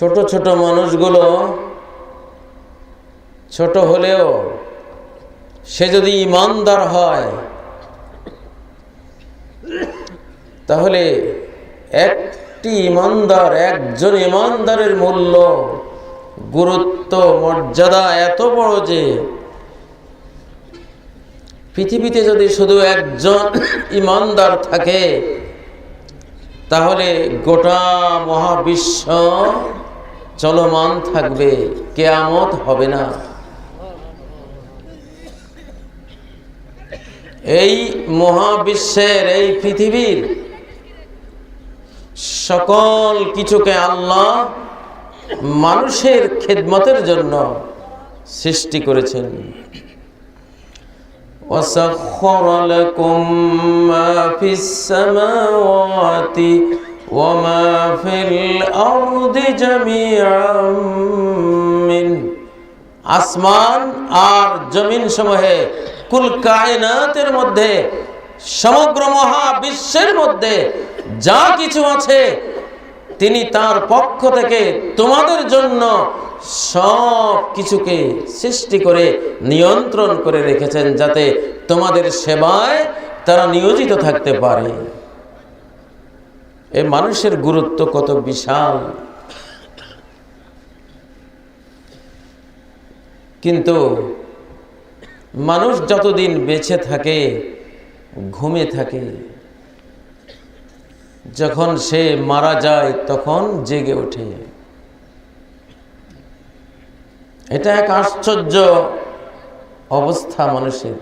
ছোট ছোট মানুষগুলো ছোট হলেও সে যদি ইমানদার হয়, তাহলে একটি ইমানদার, একজন ইমানদারের মূল্য, গুরুত্ব, মর্যাদা এত বড় যে পৃথিবীতে যদি শুধু একজন ইমানদার থাকে, তাহলে গোটা মহাবিশ্ব চলমান থাকবে কেয়ামত হবে না এই মহাবিশ্বের এই পৃথিবীর সকল কিছুকে আল্লাহ মানুষের খেদমতের জন্য সৃষ্টি করেছেন وسخر لكم ما في السماوات وما في الأرض جميعا منه আসমান আর জমিন সমূহে কুল কায়নাতের মধ্যে সমগ্র মহাবিশ্বের মধ্যে যা কিছু আছে তিনি তার পক্ষ থেকে তোমাদের জন্য সব কিছুকে সৃষ্টি করে নিয়ন্ত্রণ করে রেখেছেন যাতে তোমাদের সেবায় তারা নিয়োজিত থাকতে পারে এ মানুষের গুরুত্ব কত বিশাল। কিন্তু মানুষ যতদিন বেঁচে থাকে ঘুমে থাকে, যখন সে মারা যায় তখন জেগে ওঠে। এটা এক আশ্চর্য অবস্থা মানুষের।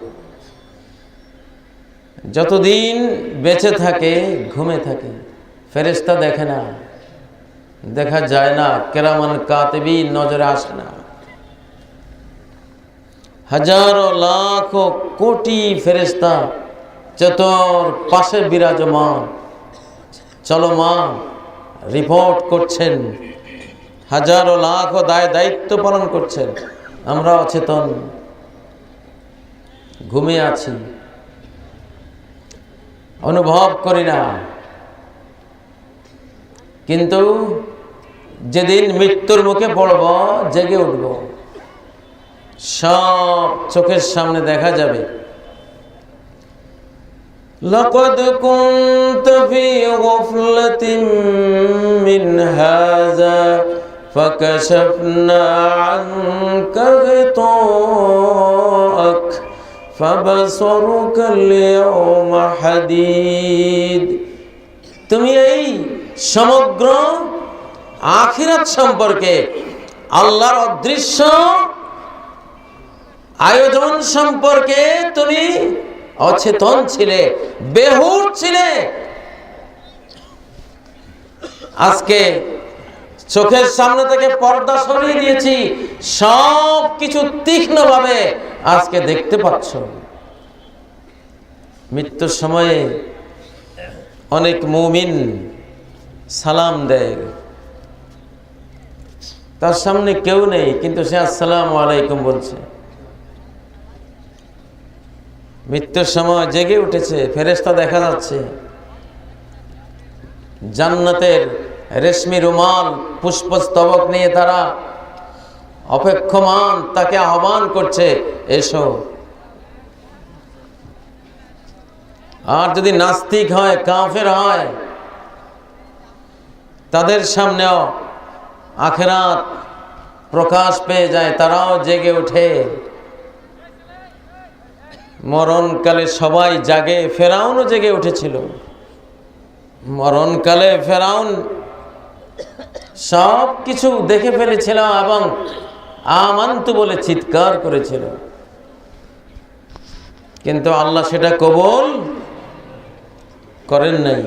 যতদিন বেঁচে থাকে ঘুমে থাকে ফেরেস্তা দেখে না। দেখা যায় না, কেরামান কাতেবি নজরে আসে না। হাজারো লাখ কোটি ফেরেস্তা চতর পাশে বিরাজমান, চলমান রিপোর্ট করছেন। হাজারো লাখ দায় দায়িত্ব পালন করছেন। আমরা অচেতন ঘুমে আছি। অনুভব করি না। কিন্তু যেদিন মৃত্যুর মুখে পড়ব জেগে উঠব সব চোখের সামনে দেখা যাবে لقد كنت في غفلة من هذا فكشفنا عنك غطاءك فبصرك اليوم حديد তুমি এই সমগ্র আখিরাত সম্পর্কে আল্লাহর অদৃশ্য আয়োজন সম্পর্কে তুমি অচেতন ছিলে বেহুর ছিলে। আজকে চোখের সামনে থেকে পর্দা সরিয়ে দিয়েছি সব কিছু তীক্ষ্ণভাবে আজকে দেখতে পাচ্ছ। মৃত্যুর সময়ে অনেক মুমিন সালাম দেয়। তার সামনে কেউ নেই, কিন্তু সে আসসালাম আলাইকুম বলছে। মৃত্যুর সময় জেগে উঠেছে ফেরেস্তা দেখা যাচ্ছে। জান্নাতের রেশমি রুমাল, পুষ্পস্তবক নিয়ে তারা অপেক্ষমান, তাকে আহ্বান করছে, এসো। আর যদি নাস্তিক হয়, কাফের হয় তাদের সামনেও আখেরাত প্রকাশ পেয়ে যায়, তারাও জেগে ওঠে। মরণকালে সবাই জাগে, ফেরাউনও জেগে উঠেছিল। মরণকালে ফেরাউন সব কিছু দেখে ফেলেছিল এবং আমান্তু বলে চিৎকার করেছিল। কিন্তু আল্লাহ সেটা কবল করেন নাই।